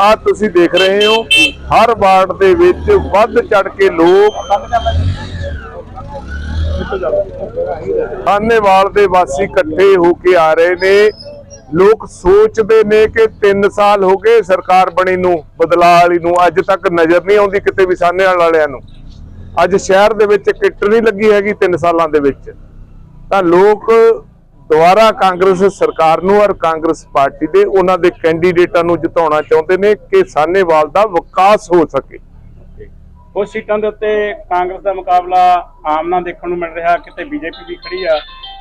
ਆ ਤੁਸੀਂ ਦੇਖ ਰਹੇ ਹੋ, ਹਰ ਵਾਰਡ ਦੇ ਵਿੱਚ ਵੱਧ ਚੜ ਕੇ ਲੋਕ ਆਨੇਵਾਲ ਦੇ ਵਾਸੀ ਇਕੱਠੇ ਹੋ ਕੇ ਆ ਰਹੇ ਨੇ। ਲੋਕ ਸੋਚਦੇ ਨੇ ਕਿ 3 ਸਾਲ ਹੋ ਗਏ ਸਰਕਾਰ ਬਣੀ ਨੂੰ, ਬਦਲਾਅ ਵਾਲੀ ਨੂੰ, ਅੱਜ ਤੱਕ ਨਜ਼ਰ ਨਹੀਂ ਆਉਂਦੀ ਕਿਤੇ ਵੀ ਸਾਨੇਵਾਲ ਵਾਲਿਆਂ ਨੂੰ। ਅੱਜ ਸ਼ਹਿਰ ਦੇ ਵਿੱਚ ਕਿੱਟ ਨਹੀਂ ਲੱਗੀ ਹੈਗੀ 3 ਸਾਲਾਂ ਦੇ ਵਿੱਚ। ਤਾਂ ਲੋਕ ਦੁਬਾਰਾ ਕਾਂਗਰਸ ਸਰਕਾਰ ਨੂੰ ਔਰ ਕਾਂਗਰਸ ਪਾਰਟੀ ਦੇ ਉਹਨਾਂ ਦੇ ਕੈਂਡੀਡੇਟਾਂ ਨੂੰ ਜਿਤਾਉਣਾ ਚਾਹੁੰਦੇ ਨੇ ਕਿ ਸਾਨੇਵਾਲ ਦਾ ਵਿਕਾਸ ਹੋ ਸਕੇ। ਕੁਝ ਸੀਟਾਂ ਦੇ ਉੱਤੇ ਕਾਂਗਰਸ ਦਾ ਮੁਕਾਬਲਾ ਆਮ ਨਾਲ ਦੇਖਣ ਨੂੰ ਮਿਲ ਰਿਹਾ। ਕਿਤੇ ਬੀਜੇਪੀ ਵੀ ਖੜੀ ਆ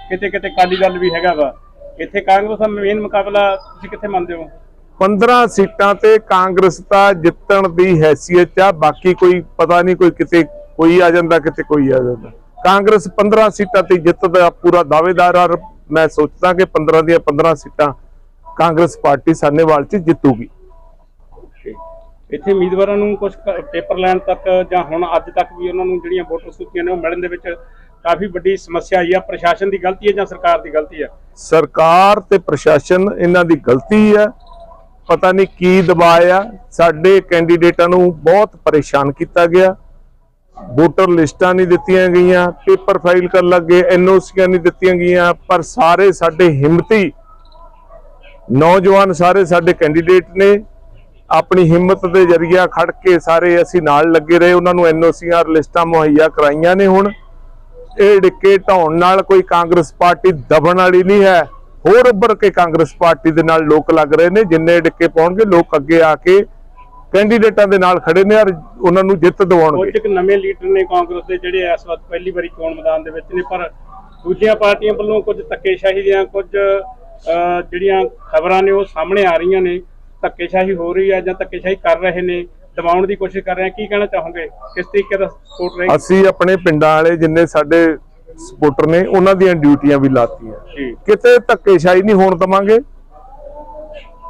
ਕਿਤੇ ਕਿਤੇ ਅਕਾਲੀ ਦਲ ਵੀ ਹੈਗਾ ਵਾ। ਇੱਥੇ ਕਾਂਗਰਸ ਦਾ ਮੇਨ ਮੁਕਾਬਲਾ ਤੁਸੀਂ ਕਿੱਥੇ ਮੰਨਦੇ ਹੋ? 15 ਸੀਟਾਂ ਤੇ ਕਾਂਗਰਸ ਦਾ ਜਿੱਤਣ ਦੀ ਹੈਸੀਅਤ ਆ ਬਾਕੀ ਕੋਈ ਪਤਾ ਨਹੀਂ ਕੋਈ ਕਿਤੇ ਕੋਈ ਆ ਜਾਂਦਾ ਕਿਤੇ ਕੋਈ ਆ ਜਾਂਦਾ। ਕਾਂਗਰਸ 15 ਸੀਟਾਂ ਤੇ ਜਿੱਤ ਦਾ ਪੂਰਾ ਦਾਅਵੇਦਾਰ ਆ ਮੈਂ ਸੋਚਦਾ ਕਿ 15 ਦੀਆਂ 15 ਸੀਟਾਂ ਕਾਂਗਰਸ ਪਾਰਟੀ ਸਾਨੇਵਾਲ 'ਚ ਜਿੱਤੂਗੀ। ਇੱਥੇ ਉਮੀਦਵਾਰਾਂ ਨੂੰ ਕੁਝ ਪੇਪਰ ਲੈਣ ਤੱਕ ਜਾਂ ਹੁਣ ਅੱਜ ਤੱਕ ਵੀ ਉਹਨਾਂ ਨੂੰ ਜਿਹੜੀਆਂ ਵੋਟਰ ਸੂਚੀਆਂ ਨੇ ਉਹ ਮਿਲਣ ਦੇ ਵਿੱਚ ਕਾਫੀ ਵੱਡੀ ਸਮੱਸਿਆ ਆਈ ਆ। ਪ੍ਰਸ਼ਾਸਨ ਦੀ ਗਲਤੀ ਹੈ ਜਾਂ ਸਰਕਾਰ ਦੀ ਗਲਤੀ ਆ ਸਰਕਾਰ ਤੇ ਪ੍ਰਸ਼ਾਸਨ ਇਹਨਾਂ ਦੀ ਗਲਤੀ ਹੈ। ਪਤਾ ਨਹੀਂ ਕੀ ਦਬਾਅ ਆ। ਸਾਡੇ ਕੈਂਡੀਡੇਟਾਂ ਨੂੰ ਬਹੁਤ ਪਰੇਸ਼ਾਨ ਕੀਤਾ ਗਿਆ। ਵੋਟਰ ਲਿਸਟਾਂ ਨਹੀਂ ਦਿੱਤੀਆਂ ਗਈਆਂ, ਪੇਪਰ ਫਾਈਲ ਕਰਨ ਲੱਗੇ ਐਨਓਸੀਆਂ ਨਹੀਂ ਦਿੱਤੀਆਂ ਗਈਆਂ, ਪਰ ਸਾਰੇ ਸਾਡੇ ਹਿੰਮਤੀ ਨੌਜਵਾਨ ਸਾਰੇ ਸਾਡੇ ਕੈਂਡੀਡੇਟ ਨੇ ਆਪਣੀ ਹਿੰਮਤ ਦੇ ਜ਼ਰੀਆ ਖੜ ਕੇ ਸਾਰੇ ਅਸੀਂ ਨਾਲ ਲੱਗੇ ਰਹੇ, ਉਹਨਾਂ ਨੂੰ ਐਨਓਸੀਆਂ ਲਿਸਟਾਂ ਮੁਹੱਈਆ ਕਰਾਈਆਂ ਨੇ ਹੁਣ। ਇਹ ਡਿੱਕੇ ਢਾਉਣ ਨਾਲ ਕੋਈ ਕਾਂਗਰਸ ਪਾਰਟੀ ਦਬਣ ਵਾਲੀ ਨਹੀਂ ਹੈ, ਹੋਰ ਉੱਭਰ ਕੇ ਕਾਂਗਰਸ ਪਾਰਟੀ ਦੇ ਨਾਲ ਲੋਕ ਲੱਗ ਰਹੇ ਨੇ, ਜਿੰਨੇ ਡਿੱਕੇ ਪਾਉਣਗੇ, ਲੋਕ ਅੱਗੇ ਆ ਕੇ ਕੈਂਡੀਡੇਟਾਂ ਦੇ ਨਾਲ ਖੜੇ ਨੇ ਔਰ ਉਹਨਾਂ ਨੂੰ ਜਿੱਤ ਦਿਵਾਉਣਗੇ। ਕੁਝ ਨਵੇਂ ਲੀਡਰ ਨੇ ਕਾਂਗਰਸ ਦੇ ਜਿਹੜੇ ਇਸ ਵਕਤ ਪਹਿਲੀ ਵਾਰੀ ਚੋਣ ਮੈਦਾਨ ਦੇ ਵਿੱਚ ਨੇ ਪਰ ਦੂਜੀਆਂ ਪਾਰਟੀਆਂ ਵੱਲੋਂ ਕੁਝ ਧੱਕੇਸ਼ਾਹੀ ਦੀਆਂ ਕੁਝ ਜਿਹੜੀਆਂ ਖਬਰਾਂ ਨੇ ਉਹ ਸਾਹਮਣੇ ਆ ਰਹੀਆਂ ਨੇ। ਧੱਕੇਸ਼ਾਹੀ ਹੋ ਰਹੀ ਹੈ ਜਾਂ ਧੱਕੇਸ਼ਾਹੀ ਕਰ ਰਹੇ ਨੇ ਦਬਾਉਣ ਦੀ ਕੋਸ਼ਿਸ਼ ਕਰ ਰਹੇ ਆ ਕੀ ਕਹਿਣਾ ਚਾਹੋਗੇ? ਕਿਸ ਤਰੀਕੇ ਦਾ ਸਪੋਰਟ ਰਹੀ ਅਸੀਂ ਆਪਣੇ ਪਿੰਡਾਂ ਵਾਲੇ ਜਿੰਨੇ ਸਾਡੇ ਸਪੋਰਟਰ ਨੇ ਉਹਨਾਂ ਦੀਆਂ ਡਿਊਟੀਆਂ ਵੀ ਲਾਤੀਆਂ। ਕਿਤੇ ਧੱਕੇਸ਼ਾਹੀ ਨਹੀਂ ਹੋਣ ਦਵਾਂਗੇ।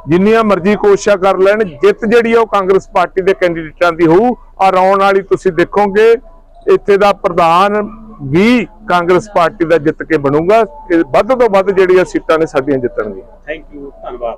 ਜਿੰਨੀਆਂ ਮਰਜ਼ੀ ਕੋਸ਼ਿਸ਼ਾਂ ਕਰ ਲੈਣ, ਜਿੱਤ ਜਿਹੜੀ ਆ ਉਹ ਕਾਂਗਰਸ ਪਾਰਟੀ ਦੇ ਕੈਂਡੀਡੇਟਾਂ ਦੀ ਹੋਊ। ਔਰ ਆਉਣ ਵਾਲੀ ਤੁਸੀਂ ਦੇਖੋਗੇ, ਇੱਥੇ ਦਾ ਪ੍ਰਧਾਨ ਵੀ ਕਾਂਗਰਸ ਪਾਰਟੀ ਦਾ ਜਿੱਤ ਕੇ ਬਣੂਗਾ। ਵੱਧ ਤੋਂ ਵੱਧ ਜਿਹੜੀਆਂ ਸੀਟਾਂ ਨੇ ਸਾਡੀਆਂ ਜਿੱਤਣਗੀਆਂ। ਥੈਂਕ ਯੂ ਧੰਨਵਾਦ।